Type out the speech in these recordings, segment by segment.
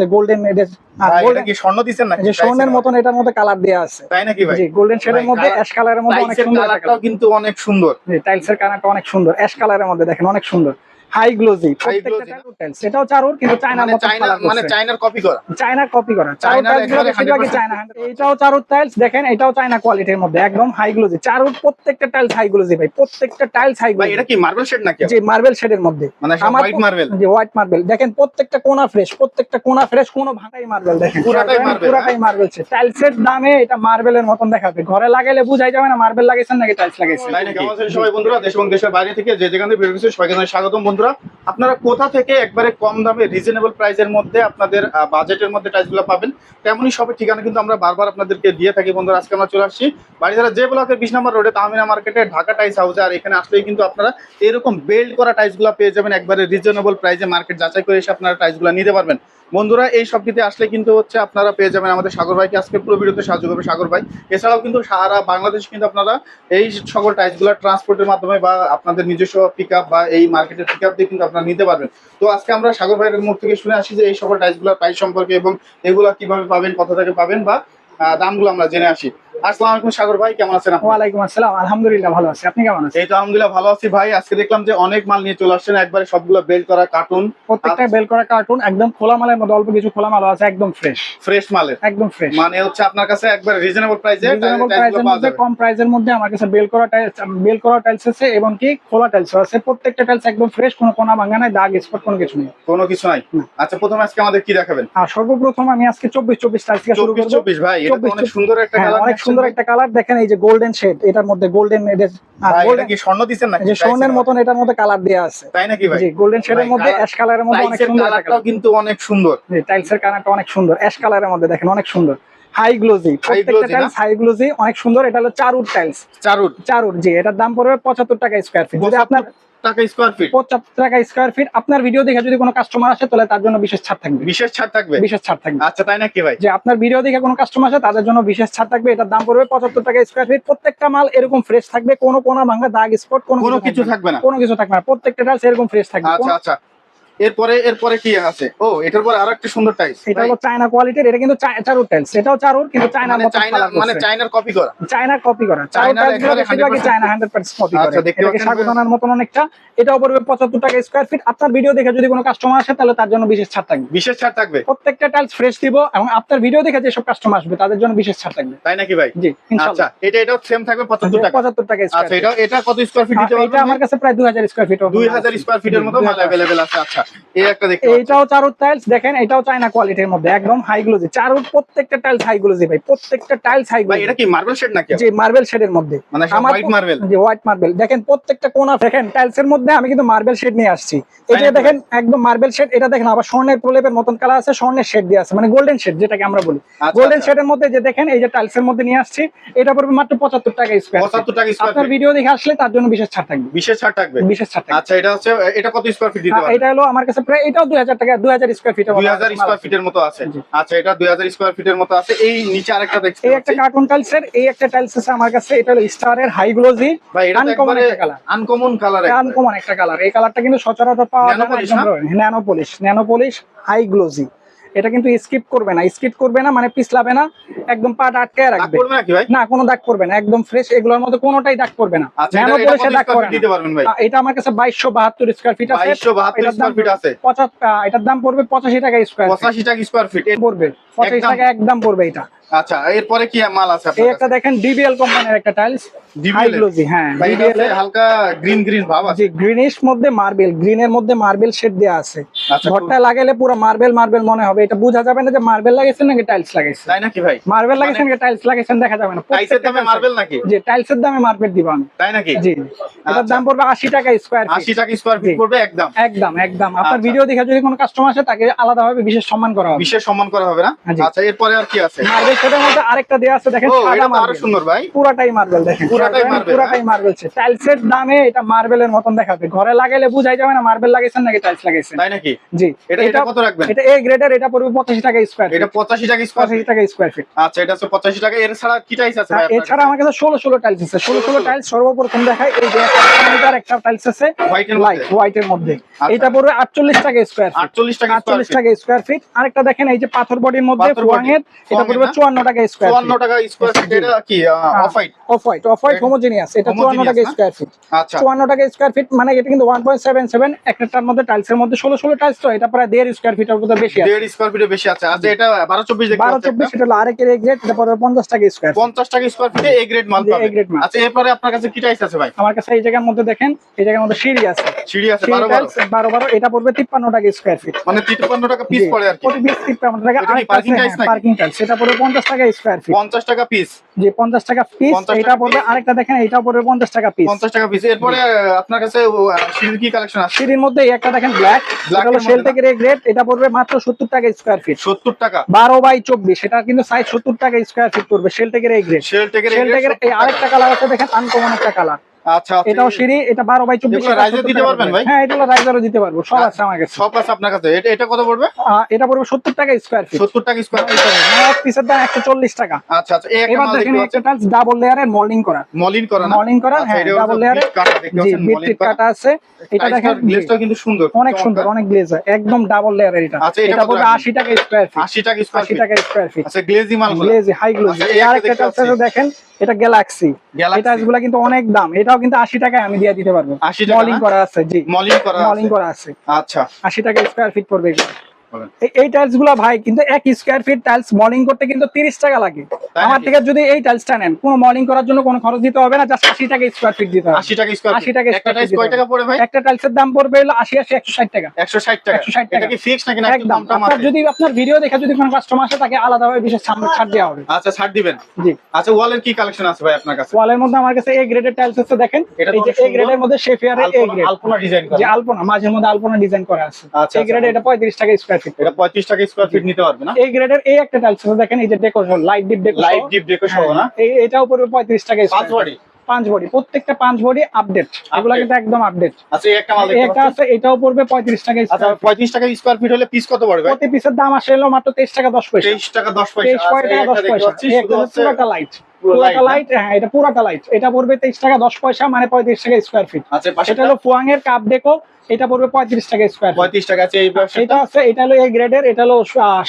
মধ্যে গোল্ডেন ভাই, এটা কি স্বর্ণ দিচ্ছেন না যে স্বর্ণের মতন এটার মধ্যে কালার দেওয়া আছে। তাই নাকি ভাই? জি গোল্ডেন শেড এর মধ্যে অ্যাশ কালারের মধ্যে অনেক সুন্দর কালারটাও কিন্তু অনেক সুন্দর। জি টাইলসের কালারটা অনেক সুন্দর। অ্যাশ কালারের মধ্যে দেখেন অনেক সুন্দর। হাই গ্লোজি চারুর কিন্তু চায়নার মানে মতো চায়না মানে চায়নার কপি করা। চায়না কপি করা। চায়নার টাইলস বেশিরভাগই চায়না। এটাও চারুর টাইলস দেখেন এটাও চায়না কোয়ালিটির মধ্যে একদম হাই গ্লোজি চারুর প্রত্যেকটা টাইলস হাই গ্লোজি ভাই প্রত্যেকটা টাইলস হাই গ্লোজি এটা কি মার্বেল শেড নাকি জি মার্বেল শেডের মধ্যে। মানে হোয়াইট মার্বেল হোয়াইট মার্বেল দেখেন প্রত্যেকটা কোনা ফ্রেশ প্রত্যেকটা কোনা ফ্রেশ কোনো ভাঙাই মার্বেল দেখেন। পুরাটাই marble, পুরাটাই মার্বেল টাইলসের দামে এটা মার্বেলের মতন দেখাবে। ঘরে লাগাইলে বুঝাই যাবে না মার্বেল লাগাইছেন নাকি টাইলস লাগাইছেন। সবাই বন্ধুরা দেশ এবং দেশের বাইরে থেকে যে যেখানে ভিডিও সবাইকে স্বাগতম। বন্ধুরা, আপনারা কোথা থেকে একবারে কম দামে রিজনেবল প্রাইসের মধ্যে আপনাদের বাজেটের মধ্যে টাইলসগুলো পাবেন, তেমনই সবের ঠিকানা কিন্তু আমরা বারবার আপনাদেরকে দিয়ে থাকি বন্ধুরা। আজকে আমরা চলে আসছি বাড়িধারা যে ব্লকের বিশ নম্বর রোডে তাহমিনা মার্কেটে ঢাকা টাইস হাউসে আর এখানে আসলেই কিন্তু আপনারা এরকম বেল্ড করা টাইলসগুলো পেয়ে যাবেন একবারে রিজনেবল প্রাইসে মার্কেট যাচাই করে এসে আপনারা টাইলসগুলো নিতে পারবেন। বন্ধুরা, এই সব সবটিতে আসলে কিন্তু হচ্ছে আপনারা পেয়ে যাবেন আমাদের সাগর ভাইকে। আজকে পুরো ভিডিওতে সাহায্য করবে সাগর ভাই। এছাড়াও কিন্তু সারা বাংলাদেশ কিন্তু আপনারা এই সকল টাইসগুলো ট্রান্সপোর্টের মাধ্যমে বা আপনাদের নিজস্ব পিক বা এই মার্কেটের পিক দিয়ে কিন্তু আপনারা নিতে পারবেন। তো আজকে আমরা সাগর ভাইয়ের মুখ থেকে শুনে আসি যে এই সকল টাইসগুলোর প্রাইস সম্পর্কে এবং এগুলো কীভাবে পাবেন কোথা থেকে পাবেন বা দামগুলো আমরা জেনে আসি। আসসালামু আলাইকুম সাগর ভাই কেমন আছেন আপনি? ওয়ালাইকুম আসসালাম আলহামদুলিল্লাহ ভালো আছি। আপনি কেমন আছেন? এই তো আলহামদুলিল্লাহ ভালো আছি ভাই। আজকে দেখলাম যে অনেক মাল নিয়ে চলে আসছেন একবারে সবগুলো বেল্ট করা কার্টুন প্রত্যেকটা বেল করা কার্টুন একদম খোলা মালের মধ্যে অল্প কিছু খোলা মাল আছে একদম ফ্রেশ ফ্রেশ মালের। একদম ফ্রেশ মানে হচ্ছে আপনার কাছে একবার রিজনেবল প্রাইসে রিজনেবল প্রাইসের মধ্যে কম প্রাইসের মধ্যে আমার কাছে বেল করা টাইলস বেল করা টাইলস আছে এবং কি খোলা টাইলস আছে। প্রত্যেকটা টাইলস একদম ফ্রেশ কোনো কোনা ভাঙা নাই দাগ স্পট কোনো কিছু নেই। কোনো কিছু নাই? আচ্ছা প্রথমে আজকে আমাদের কি দেখাবেন? আর সর্বপ্রথম আমি আজকে চব্বিশ চব্বিশ টাইলস থেকে শুরু ভাই এটা অনেক সুন্দর একটা হ্যাঁ, কালার সুন্দর একটা কালার দেখেন এই যে গোল্ডেন শেড এটার মধ্যে গোল্ডেন এদের গোল্ডেন কি স্বর্ণ নাকি? যে স্বর্ণের মতন এটার মধ্যে কালার আছে। তাই নাকি ভাই? জি গোল্ডেন শেডের ভাই, মধ্যে অ্যাশ কালারের মধ্যে অনেক সুন্দর কালারটাও কিন্তু অনেক সুন্দর। টাইলসের কালারটা অনেক সুন্দর অ্যাশ কালারের মধ্যে দেখেন অনেক সুন্দর। হাই গ্লোজি প্রত্যেকটা টাইলস হাই গ্লোজি অনেক সুন্দর। এটা হলো চারুর টাইলস চারুর? চারুর জি এটার দাম পড়বে পঁচাত্তর টাকা স্কোয়ার ফিট যদি আপনার টাকা স্কোয়ার ফিট পঁচাত্তর টাকা স্কোয়ার ফিট আপনার ভিডিও দেখে যদি কোনো কাস্টমার আসে তাহলে তার জন্য বিশেষ ছাড় থাকবে। বিশেষ ছাড় থাকবে? বিশেষ ছাড় থাকবে। আচ্ছা তাই নাকি ভাই? যে আপনার ভিডিও দেখে কোনো কাস্টমার আসে তাদের জন্য বিশেষ ছাড় থাকবে। এটার দাম পড়বে পঁচাত্তর টাকা স্কোয়ার ফিট প্রত্যেকটা মাল এরকম ফ্রেশ থাকবে। কোনো কোনো ভাঙা দাগ স্পট কোনো কোনো কিছু থাকবে না। কোনো কিছু থাকবে না। প্রত্যেকটা টাইলস এরকম ফ্রেশ থাকবে। আচ্ছা আচ্ছা। এরপরে এরপরে কি আছে? ও এটার পরে আরও একটা সুন্দর টাইলস এটা হলো চায়না কোয়ালিটির এটা কিন্তু চারুর টাইলস এটাও চারুর কিন্তু মানে চায়না মানে চায়নার কপি করা। চায়না কপি করা। চায়না চায়না 100% কপি করে। আচ্ছা, দেখতে পাচ্ছেন? সাগুদানার মতন অনেকটা। এটাও পড়বে 75 টাকা স্কয়ার ফিট আপনার ভিডিও দেখে যদি কোনো কাস্টমার আসে তাহলে তার জন্য বিশেষ ছাড় থাকবে। বিশেষ ছাড় থাকবে? প্রত্যেকটা টাইলস ফ্রেশ দিব এবং আপনার ভিডিও দেখে যেসব কাস্টমার আসবে তাদের জন্য বিশেষ ছাড় থাকবে। তাই নাকি ভাই? জি আচ্ছা এটা এটাও সেম থাকবে পঁচাত্তর টাকা। 75 টাকা স্কয়ার আচ্ছা এটা এটা কত স্কোয়ার ফিট দিতে এটা আমার কাছে প্রায় 2000 স্কয়ার ফিট দুই হাজার স্কোয়ার ফিটের মতো মাল অ্যাভেলেবেল আছে আচ্ছা। এই একটা দেখতে এইটাও চারুর টাইলস দেখেন এটাও চায়না কোয়ালিটির মধ্যে একদম হাই গ্লোজি চারুর প্রত্যেকটা টাইলস হাই গ্লোজি ভাই প্রত্যেকটা টাইলস হাই গ্লোজি এটা কি মার্বেল শেড নাকি? যে মার্বেল শেডের মধ্যে। মানে হোয়াইট মার্বেল যে হোয়াইট মার্বেল দেখেন প্রত্যেকটা কোনা দেখেন টাইলস এর মধ্যে আমি কিন্তু মার্বেল শেড নিয়ে আসছি। এটা দেখেন একদম মার্বেল শেড এটা দেখেন আবার স্বর্ণের প্রলেপের মতন কালার আছে স্বর্ণের শেড দিয়ে আছে মানে গোল্ডেন শেড যেটাকে আমরা বলি। আচ্ছা, গোল্ডেন আচ্ছা। শেডের মধ্যে যে দেখেন এই যে টাইলস এর মধ্যে নিয়ে আসছি এটা পড়বে মাত্র পঁচাত্তর টাকা স্কোয়ার পঁচাত্তর টাকা স্কোয়ার আপনার ভিডিও দেখে আসলে তার জন্য বিশেষ ছাড় থাকবে। বিশেষ ছাড় থাকবে। বিশেষ ছাড় থাকবে। আচ্ছা এটা হচ্ছে এটা কত স্কোয়ার ফিট দিতে হ্যাঁ, এটা হলো আমার কাছে প্রায় এটাও দুই হাজার টাকা দুই হাজার স্কোয়ার ফিট 2000 স্কয়ার ফিটের মতো আছে। আচ্ছা এটা দুই হাজার স্কোয়ার ফিটের মতো আছে। এই নিচে আরেকটা দেখছি এই একটা কার্টুন টাইলস এর এই একটা টাইলস আছে আমার কাছে এটা হলো স্টারের হাই গ্লোজি ভাই এটা আনকমন একটা কালার আনকমন কালার আনকমন একটা কালার এই কালারটা কিন্তু সচরাচর পাওয়া যায় না? Nano polish nano polish high glossy এটা কিন্তু স্কিপ করবে না স্কিপ করবে না মানে পিছলাবে না একদম পাট আটকে রাখবে? না কোনো দাগ করবে না একদম ফ্রেশ এগুলোর মধ্যে কোনোটাই দাগ করবে না। আচ্ছা দাগ করে দিতে পারবেন ভাই? এটা আমার কাছে বাইশশো বাহাত্তর স্কোয়ার ফিট আছে। এটার দাম ফিট আছে। পঁচাত্তর আহ, এটার দাম পড়বে পঁচাশি টাকা স্কোয়ার পঁচাশি টাকা স্কোয়ার ফিট পড়বে পঁচাশি। টাকা একদম পড়বে এটা। আচ্ছা এরপরে কি মাল আছে এই একটা দেখেন ডিবিএল কোম্পানির একটা টাইলস এর? গ্লোজি হ্যাঁ ডিবিএল হালকা গ্রিন গ্রিন ভাব আছে। গ্রিনিশ মধ্যে মার্বেল গ্রিনের মধ্যে মার্বেল শেড দেওয়া আছে। আচ্ছা, ঘরটা লাগাইলে পুরো মার্বেল মার্বেল মনে হবে। এটা বোঝা যাবে না যে মার্বেল লাগাইছেন নাকি টাইলস লাগাইছেন। তাই নাকি ভাই? মার্বেল লাগাইছেন নাকি টাইলস লাগাইছেন দেখা যাবে না। টাইসের দামে মার্বেল নাকি? টাইলসের দামে মার্বেল দিব আমি। তাই নাকি? জি এটার আচ্ছা। দাম পড়বে আশি টাকা স্কোয়ার আশি টাকা স্কোয়ার ফিট পড়বে একদম। একদম একদম। আপনার আচ্ছা। ভিডিও দেখে যদি কোনো কাস্টমার আসে তাকে আলাদাভাবে বিশেষ সম্মান করা হবে। বিশেষ সম্মান করা হবে না? আচ্ছা এরপরে আর কি আছে? মার্বেল সেটার মধ্যে আরেকটা আছে দেখেন সাদা এটা মার্বেল সুন্দর ভাই। পুরাটাই মার্বেল দেখেন। পুরাটাই marble, পুরাটাই মার্বেল টাইলসের দামে এটা মার্বেলের মতন দেখাবে। ঘরে লাগাইলে বুঝাই যাবে না মার্বেল লাগাইছেন নাকি টাইলস লাগাইছেন? তাই নাকি? জি। এটা এটা কত রাখবেন? এটা এ গ্রেডের এটা পড়বে পঁচাশি টাকা স্কোয়ার এটা পঁচাশি টাকা স্কোয়ার পঁচাশি টাকা স্কোয়ার ফিট আচ্ছা এটা হচ্ছে পঁচাশি টাকা। এর ছাড়া কি টাইস আছে ভাই এছাড়া আমার কাছে ষোলো ষোলো টাইলস আছে। ষোলো ষোলো টাইলস সর্বপ্রথম দেখায় এই যে একটা টাইলস আছে। হোয়াইটের লাইট মধ্যে। হোয়াইটের মধ্যে। আচ্ছা। এটা পড়বে আটচল্লিশ টাকা স্কোয়ার ফিট আটচল্লিশ টাকা স্কোয়ার আটচল্লিশ টাকা স্কোয়ার ফিট আরেকটা দেখেন এই যে পাথর বডির মধ্যে এটা পড়বে এর না? চুয়ান্ন টাকা স্কোয়ার চুয়ান্ন টাকা স্কোয়ার ফিট এটা কি off white off white off white এটা- এটা চুয়ান্ন homogeneous টাকা না? ফিট আচ্ছা। চুয়ান্ন টাকা স্কোয়ার ফিট মানে এটা কিন্তু ওয়ান পয়েন্ট সেভেন সেভেন একটার মধ্যে টাইলসের মধ্যে ষোলো ষোলো টাইলস তো এটা প্রায় দেড় স্কোয়ার ফিটের মধ্যে বেশি আছে। দেড় স্কোয়ার ফিটে বেশি আছে। আচ্ছা এটা বারো চব্বিশ দেখতে বারো পাচ্ছি চব্বিশ একটা। এটা আরেকের এই গ্রেড এটা পড়বে পঞ্চাশ টাকা স্কোয়ার পঞ্চাশ টাকা স্কোয়ার ফিটে এ গ্রেড মাল পাবেন। আচ্ছা এরপরে আপনার কাছে কি টাইস আছে ভাই? আমার কাছে এই জায়গার মধ্যে দেখেন এই জায়গার মধ্যে সিঁড়ি আছে। সিঁড়ি আছে টাইলস এটা পড়বে তিপ্পান্ন টাকা স্কোয়ার ফিট মানে তিপ্পান্ন টাকা পিস পড়ে আর কি। প্রতি পিস টাকা? পার্কিং টাইলস এটা পড়বে পঞ্চাশ টাকা স্কোয়ার ফিট পঞ্চাশ টাকা পিস জি পঞ্চাশ টাকা পিস 50 এটা পড়বে আরেকটা দেখেন এটা পড়বে পঞ্চাশ টাকা পিস পঞ্চাশ টাকা পিস এরপরে আপনার কাছে ও, কি কালেকশন আছে? সিঁড়ির মধ্যে এই একটা দেখেন ব্ল্যাক ব্ল্যাক হলো সেল থেকে রেগ্রেট এটা পড়বে মাত্র সত্তর টাকা স্কোয়ার ফিট সত্তর টাকা। বারো বাই চব্বিশ এটা কিন্তু সাইজ সত্তর টাকা স্কোয়ার ফিট পড়বে সেল থেকে রেগ্রেট সেল থেকে এই আরেকটা কালার আছে দেখেন আনকমন একটা কালার আচ্ছা আচ্ছা। এটাও সিঁড়ি এটা বারো বাই চব্বিশ এগুলো দিতে পারবেন ভাই? হ্যাঁ এটা রাইজারও দিতে পারব সব আছে আমার কাছে। সব আছে আপনার কাছে। এটা এটা কত পড়বে? এটা পড়বে সত্তর টাকা স্কোয়ার ফিট সত্তর টাকা স্কোয়ার ফিট এক পিসের দাম একশো চল্লিশ টাকা। আচ্ছা আচ্ছা এই একটা দেখেন দেখতে টাইলস ডাবল লেয়ারের মল্ডিং করা। মলিন করা না? মলিং করা হ্যাঁ ডাবল লেয়ারে কাটা দেখতে পাচ্ছেন বিট মলিন টিট করা কাটা। আছে এটা দেখেন গ্লেজটা কিন্তু সুন্দর অনেক সুন্দর অনেক গ্লেজার একদম ডাবল লেয়ারের এটা। আচ্ছা, এটা পড়বে রাখবেন? আশি টাকা স্কোয়ার ফিট আশি টাকা স্কোয়ার ফিট টাকা স্কোয়ার ফিট আচ্ছা গ্লেজি মাল গ্লেজি হাই গ্লেজি এই টাইলস দেখেন এটা গ্যালাক্সি গ্যালাক্সি এই টাইলসগুলা কিন্তু অনেক দাম। এটাও কিন্তু আশি টাকায় আমি দিয়ে দিতে পারব। 80 টাকা মলিং করা আছে জি। মলিং করা মলিং করা আছে। আচ্ছা। আশি টাকা স্কোয়ার ফিট পড়বে। এই- টাইলসগুলা ভাই কিন্তু এক স্কোয়ার ফিট টাইলস মলিং করতে কিন্তু তিরিশ টাকা লাগে। আমার থেকে যদি এই টাইলসটা নেন কোনো মলিং করার জন্য কোনো খরচ দিতে হবে না জাস্ট আশি টাকা স্কোয়ার ফিট দিতে হবে। আশি টাকা স্কোয়ার 80 টাকা একটা square টাইস feet কয় দিতে টাকা পড়ে ভাই? একটা টাইলসের দাম পড়বে হলো আশি আশি একশো ষাট টাকা। একশো ষাট টাকা। 160 এটা টাকা। ফিক্স নাকি একদম। আপনার যদি আপনার ভিডিও দেখে যদি কোনো কাস্টমার আসে তাকে আলাদাভাবে বিশেষ সামনে ছাড় দেওয়া হবে। আচ্ছা ছাড় দিবেন? জি। আচ্ছা ওয়ালের কি কালেকশন আছে ভাই আপনার কাছে? ওয়ালের মধ্যে আমার কাছে এ গ্রেডের টাইলস আছে দেখেন। এই যে এ গ্রেডের মধ্যে শেফিয়ারের এ আলপনা- গ্রেড আলপনা ডিজাইন যে করা আলপনা মাঝের মধ্যে আলপনা ডিজাইন করা আছে। আচ্ছা, এই গ্রেড আচ্ছা। এটা পঁয়ত্রিশ টাকা স্কোয়ার ফিট এটা পঁয়ত্রিশ টাকা স্কোয়ার ফিট নিতে পারবে না? এই গ্রেডের এই একটা টাইলস আছে দেখেন এই যে decoration light deep decoration light deep deco না? এই এটাও পড়বে পঁয়ত্রিশ টাকা পাঁচ square পাঁচ বডি প্রত্যেকটা পাঁচ বডি আপডেট এগুলো কিন্তু একদম আপডেট আচ্ছা এই একটা মাল এটা আছে এটাও পড়বে টাকা আচ্ছা square feet। পঁয়ত্রিশ টাকা স্কোয়ার ফিট হলে পিস কত পড়বে? প্রতি পিসের দাম মাত্র তেইশ টাকা দশ পয়সা। টাকা আচ্ছা, টাকা একটা লাইট পুরোটা? লাইট হ্যাঁ? এটা পুরোটা লাইট এটা পড়বে তেইশ টাকা দশ পয়সা মানে পঁয়ত্রিশ টাকা স্কোয়ার ফিট আচ্ছা এটা হলো ফুয়াং এর কাপ ডেকো এটা পড়বে পঁয়ত্রিশ টাকা স্কোয়ার পঁয়ত্রিশ টাকা আছে এটা আছে এটা হলো এই গ্রেডের এটা হলো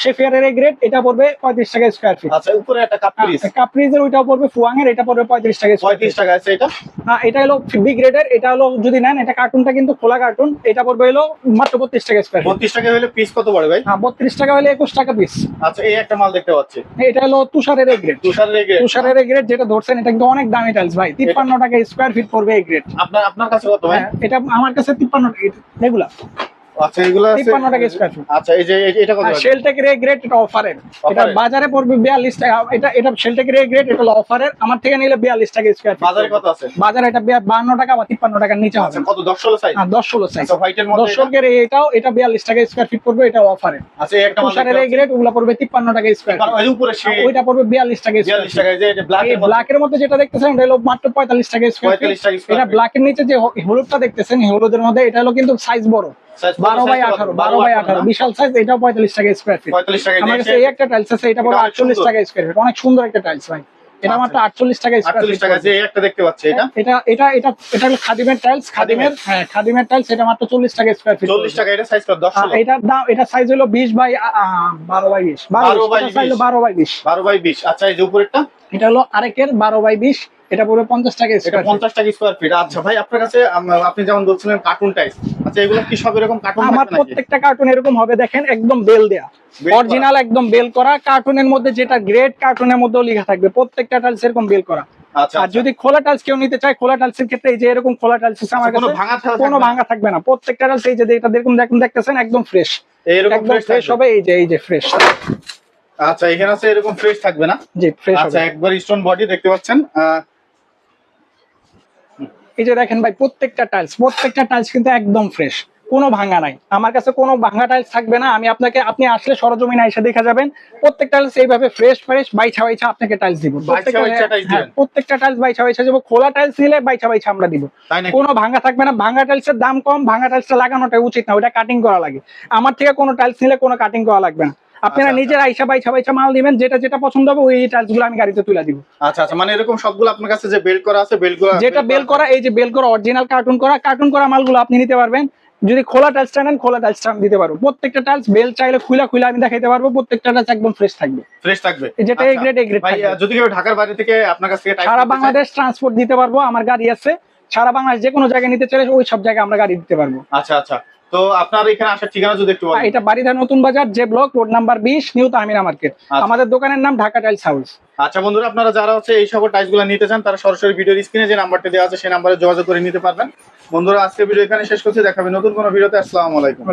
শেফিয়ারের এই গ্রেড এটা পড়বে পঁয়ত্রিশ টাকা স্কোয়ার ফিট আচ্ছা উপরে একটা কাপ পিস কাপ্রিজের ওইটাও পড়বে ফুয়াং এর এটা পড়বে পঁয়ত্রিশ টাকা পঁয়ত্রিশ টাকা আছে এটা? হ্যাঁ এটা হলো বি গ্রেডের এটা হলো যদি নেন এটা কার্টুনটা কিন্তু খোলা কার্টুন এটা পড়বে হলো মাত্র বত্রিশ টাকা স্কোয়ার বত্রিশ টাকা হলে পিস কত পড়ে ভাই? হ্যাঁ বত্রিশ টাকা হলে একুশ টাকা পিস আচ্ছা এই একটা মাল দেখতে পাচ্ছি। এটা হলো তুষারের গ্রেড তুষার রেগে তুষারের গ্রেড যেটা ধরছেন এটা কিন্তু অনেক দামি টাইলস ভাই। তিপ্পান্ন টাকা স্কোয়ার ফিট পড়বে এই গ্রেড আপনার আপনার কাছে কত ভাই? হ্যাঁ এটা আমার কাছে তিপ্পান্ন রেগুলার আচ্ছা এগুলো 53 টাকা। আচ্ছা এই যে এটা কত ভাই? শেলটেকের গ্রেড এটা অফারের এটা বাজারে পড়বে বিয়াল্লিশ টাকা। এটা এই গ্রেড এটা হলো অফারের আমার থেকে নিলে বিয়াল্লিশ টাকা স্কোয়ার বাজারে কত আছে? বাজারে এটা বান্ন টাকা বা তিপ্পান্ন টাকার নিচে হবে। আচ্ছা কত সাইজ হ্যাঁ সাইজ আচ্ছা হোয়াইটের মধ্যে এটা? দর্শকের এটাও এটা বিয়াল্লিশ টাকা স্কোয়ার ফিট পড়বে এটা অফারে আচ্ছা একটা তুষারের এই গ্রেড ওগুলা পড়বে তিপ্পান্ন টাকা স্কোয়ার পাচ্ছি। ওই উপরে সে ওইটা পড়বে বিয়াল্লিশ টাকা স্কোয়ার বিয়াল্লিশ টাকা যে এটা ব্ল্যাক ব্ল্যাকের মধ্যে যেটা দেখতেছেন এটা হলো মাত্র পঁয়তাল্লিশ টাকা স্কোয়ার 45 square এটা। ব্ল্যাকের নিচে যে হলুদটা দেখতেছেন হলুদের মধ্যে এটা হলো কিন্তু সাইজ বড়? বারো বাই আঠারো বারো বাই আঠারো বিশাল সাইজ এটাও পঁয়তাল্লিশ টাকা স্কোয়ার ফিট আমার কাছে এই একটা টাইলস আছে এটা পড়বে আটচল্লিশ টাকা স্কোয়ার ফিট অনেক সুন্দর একটা টাইলস ভাই। এটা আচ্ছা। মাত্র আটচল্লিশ টাকা স্কোয়ার টাকা যে একটা দেখতে পাচ্ছি এটা? এটা এটা এটা এটা হলো খাদিমের টাইলস খাদিমের। হ্যাঁ খাদিমের টাইলস এটা মাত্র চল্লিশ টাকা স্কোয়ার ফিট চল্লিশ টাকা এটা সাইজ কত ষোলো। দাম এটা সাইজ হলো বিশ বাই বারো বাই বিশ। 12 by 20 বারো বাই বিশ। বারো বাই বিশ। আচ্ছা এই যে উপরেরটা? এটা হলো আরেকের বারো বাই বিশ এটা পড়বে পঞ্চাশ টাকা এটা স্কোয়ার পঞ্চাশ টাকা স্কোয়ার ফিট আচ্ছা ভাই আপনার কাছে আপনি যেমন বলছিলেন কার্টুন টাইস আচ্ছা এগুলো কি সব এরকম কার্টুন আমার প্রত্যেকটা কার্টুন এরকম হবে দেখেন একদম বেল দেয়া। অরিজিনাল একদম বেল করা কার্টুনের মধ্যে যেটা গ্রেড কার্টুনের মধ্যেও লেখা থাকবে প্রত্যেকটা টাইলস এরকম বেল করা। আচ্ছা আর যদি খোলা টাইলস কেউ নিতে চায় খোলা টাইলসের ক্ষেত্রে এই যে এরকম খোলা টাইলস আমার আচ্ছা, কোনো কাছে ভাঙা থাকবে কোনো? ভাঙা থাকবে না। প্রত্যেকটা টাইলস এই যে এটা দেখুন দেখুন দেখতেছেন একদম ফ্রেশ একদম ফ্রেশ হবে এই যে এই যে ফ্রেশ আচ্ছা এখানে আছে এরকম ফ্রেশ থাকবে না? জি ফ্রেশ আচ্ছা একবার স্টোন বডি দেখতে পাচ্ছেন। এই যে দেখেন ভাই প্রত্যেকটা টাইলস প্রত্যেকটা টাইলস কিন্তু একদম ফ্রেশ কোনো ভাঙা নাই। আমার কাছে কোনো ভাঙা টাইলস থাকবে না আমি আপনাকে আপনি আসলে সরজমিনে এসে দেখা যাবেন। প্রত্যেকটা টাইলস এইভাবে ফ্রেশ ফ্রেশ বাইছা বাইছা আপনাকে টাইলস দিব। tiles হ্যাঁ, প্রত্যেকটা টাইলস বাইছা বাইছা দিব খোলা টাইলস নিলে বাইছা বাইছা আমরা দিব। কোনো ভাঙা থাকবে না ভাঙা টাইলসের দাম কম ভাঙা টাইলসটা লাগানোটা উচিত না ওটা কাটিং করা লাগে। আমার থেকে কোনো টাইলস নিলে কোনো কাটিং করা লাগবে না। আপনারা আচ্ছা, নিজের আইসা বাইছা বাইছা মাল দিবেন যেটা যেটা পছন্দ হবে ওই টাইলসগুলো আমি গাড়িতে তুলে দিব। আচ্ছা আচ্ছা মানে এরকম সবগুলো আপনার কাছে যে বেল্ট করা আছে বেল্টগুলো যেটা বেল করা এই যে বেল করা অরিজিনাল কার্টুন করা কার্টুন করা মালগুলো আপনি নিতে পারবেন। যদি খোলা টাইলসটা নেন খোলা টাইলসটা আমি দিতে পারব। প্রত্যেকটা টাইলস বেল চাইলে খুলা খুলে আমি দেখাইতে পারব প্রত্যেকটা টাইলস একদম ফ্রেশ থাকবে। ফ্রেশ থাকবে। যেটা। এ গ্রেড এ গ্রেড ভাই যদি কেউ ঢাকার বাইরে থেকে আপনার কাছ থেকে টাইলস সারা বাংলাদেশ ট্রান্সপোর্ট দিতে পারব আমার গাড়ি আছে। সারা বাংলাদেশ যে কোনো জায়গায় নিতে চাইলে ওই সব জায়গায় আমরা গাড়ি দিতে পারব। আচ্ছা আচ্ছা। তো আপনার এখানে আসার ঠিকানা যদি একটু বলেন। এটা বাড়িধার নতুন বাজার যে ব্লক রোড নাম্বার বিশ নিউ তাহমিনা মার্কেট। আচ্ছা। আমাদের দোকানের নাম ঢাকা টাইলস হাউস। আচ্ছা বন্ধুরা আপনারা যারা হচ্ছে এই সকল টাইলসগুলো নিতে চান তারা সরাসরি ভিডিওর স্ক্রিনে যে নাম্বারটা দেওয়া আছে সেই নাম্বারে যোগাযোগ করে নিতে পারবেন। বন্ধুরা আজকে ভিডিও এখানে শেষ করছি। দেখাবে নতুন কোনো ভিডিওতে আসসালামু আলাইকুম।